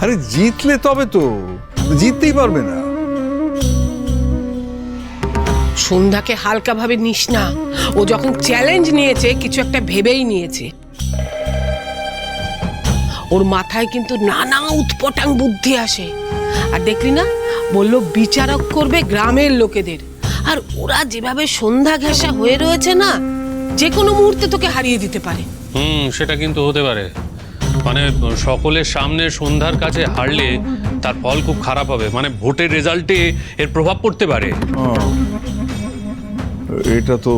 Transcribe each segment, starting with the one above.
আরে জিতলে তবে তো জিততেই পারবে না। সন্ধ্যাকে হালকাভাবে নিস না। ও যখন চ্যালেঞ্জ নিয়েছে কিছু একটা ভেবেই নিয়েছে। ওর মাথায় কিন্তু নানা উৎপটাং বুদ্ধি আসে। আর দেখলি না বলল বিচারক করবে গ্রামের লোকেদের। আর ওরা যেভাবে সন্ধ্যা ঘেঁষা হয়ে রয়েছে না যে কোনো মুহূর্তে তোকে হারিয়ে দিতে পারে। হুম সেটা কিন্তু হতে পারে। মানে সকলের সামনে সন্ধ্যার কাছে হারলে তার ফল খুব খারাপ হবে। মানে ভোটের রেজাল্টে এর প্রভাব পড়তে পারে। এটা তো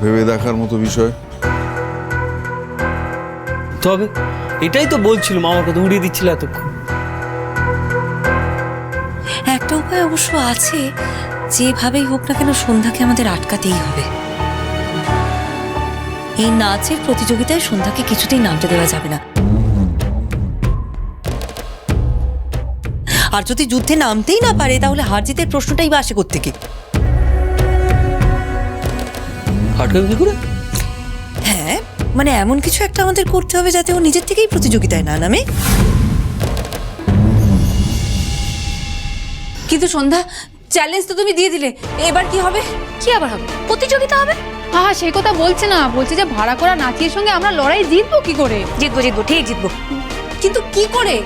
ভেবে দেখার মতো বিষয়। তবে এটাই তো বলছিলাম আমার কথা উড়িয়ে দিচ্ছিল এতক্ষণ। একটা উপায় অবশ্য আছে যেভাবেই হোক না কেন সন্ধ্যাকে আমাদের আটকাতেই হবে। এই নাচের প্রতিযোগিতায় সন্ধ্যাকে কিছুতেই নামতে দেওয়া যাবে না। আর যদি যুদ্ধে নামতেই না পারে তাহলে হার জিতের প্রশ্নটাই বা আসে কোত্থেকে? আটকাবে কি করে? হ্যাঁ মানে এমন কিছু একটা আমাদের করতে হবে যাতে ও নিজের থেকেই প্রতিযোগিতায় না নামে। কিন্তু সন্ধ্যা চ্যালেঞ্জ তো তুমি দিয়ে দিলে। এবার কি হবে? কি আবার হবে? প্রতিযোগিতা হবে? হ্যাঁ সেই কথা বলছে না। বলছে যে ভাড়া করা নাচির সঙ্গে আমরা লড়াই জিতবো কি করে? জিতবো জিতবো ঠিক জিতবো। কিন্তু কি করে?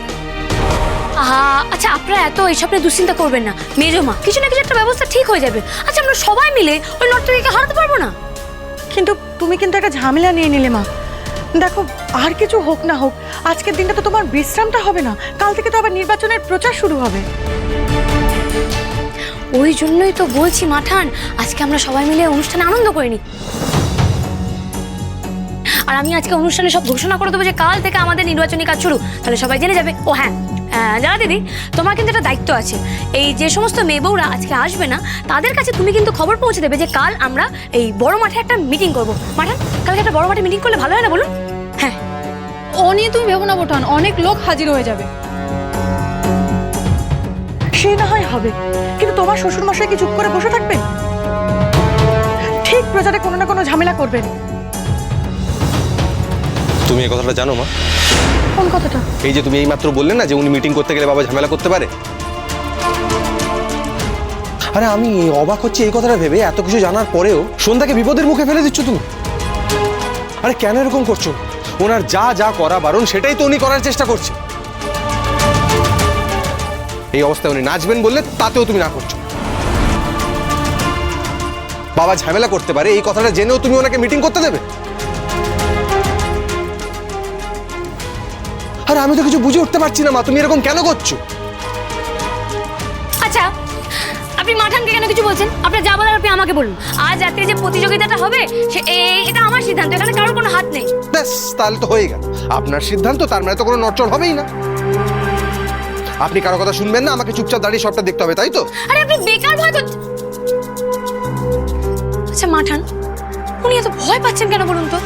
আহা আচ্ছা আপনারা এত এইসব নিয়ে দুশ্চিন্তা করবেন না। মেজো মা কিছু না কিছু একটা ব্যবস্থা ঠিক হয়ে যাবে। আচ্ছা আমরা সবাই মিলে ওই নর্তকীকে হারাতে পারব না? কিন্তু তুমি কিন্তু একটা ঝামেলা নিয়ে নিলে মা। দেখো আর কিছু হোক না হোক আজকের দিনটা তো তোমার বিশ্রামটা হবে না। কাল থেকে তো আবার নির্বাচনের প্রচার শুরু হবে। ওই জন্যই তো বলছি মাঠান আজকে আমরা সবাই মিলে অনুষ্ঠানে আনন্দ করিনি। আর আমি আজকে অনুষ্ঠানে সব ঘোষণা করে দেবো যে কাল থেকে আমাদের নির্বাচনী কাজ শুরু। তাহলে সবাই জেনে যাবে। ও হ্যাঁ জানা দিদি তোমার কিন্তু একটা দায়িত্ব আছে। এই যে সমস্ত মেয়ে বউরা আজকে আসবে না তাদের কাছে তুমি কিন্তু খবর পৌঁছে দেবে যে কাল আমরা এই বড় মাঠে একটা মিটিং করব। মাঠান কালকে একটা বড় মাঠে মিটিং করলে ভালো হয় না বলুন? হ্যাঁ। ও নিয়ে তুমি ভেবো না বোঠান অনেক লোক হাজির হয়ে যাবে। সে না হয় হবে কিন্তু তোমার শ্বশুর মশাই কি চুপ করে বসে থাকবেন? ঠিক প্রচারে কোনো না কোনো ঝামেলা করবেন। তুমি এই কথাটা জানো মা? কোন কথাটা? এই যে তুমি এইমাত্র বললে না যে উনি মিটিং করতে গেলে বাবা ঝামেলা করতে পারে? আরে আমি অবাক হচ্ছে এই কথাটা ভেবে এত কিছু জানার পরেও সন্ধ্যাকে বিপদের মুখে ফেলে দিচ্ছ তুমি? আরে কেন এরকম করছ? ওনার যা যা করা বারণ সেটাই তো উনি করার চেষ্টা করছে। এই অবস্থায় উনি নাচবেন বললে তাতেও তুমি না করছ। বাবা ঝামেলা করতে পারে এই কথাটা জেনেও তুমি ওনাকে মিটিং করতে দেবে? আর আমি তো কিছু বুঝে উঠতে পারছি না মা তুমি এরকম কেন করছ? আচ্ছা আপনি মাঠানকে কেন কিছু বলছেন? আপনার যা বলার আপনি আমাকে বলুন। আজ রাতে যে প্রতিযোগিতাটা হবে সে এটা আমার সিদ্ধান্ত এখানে কারোর কোনো হাত নেই। ব্যাস তাহলে তো হয়ে গেল। আপনার সিদ্ধান্ত তার মানে তো কোনো নটচল হবেই না। আপনি কারও কথা শুনবেন না আমাকে চুপচাপ দাঁড়িয়ে সবটা দেখতে হবে তাই তো? আরে আপনি বেকার ভয় করছেন আচ্ছা মাঠান উনি এত ভয় পাচ্ছেন কেন বলুন তো?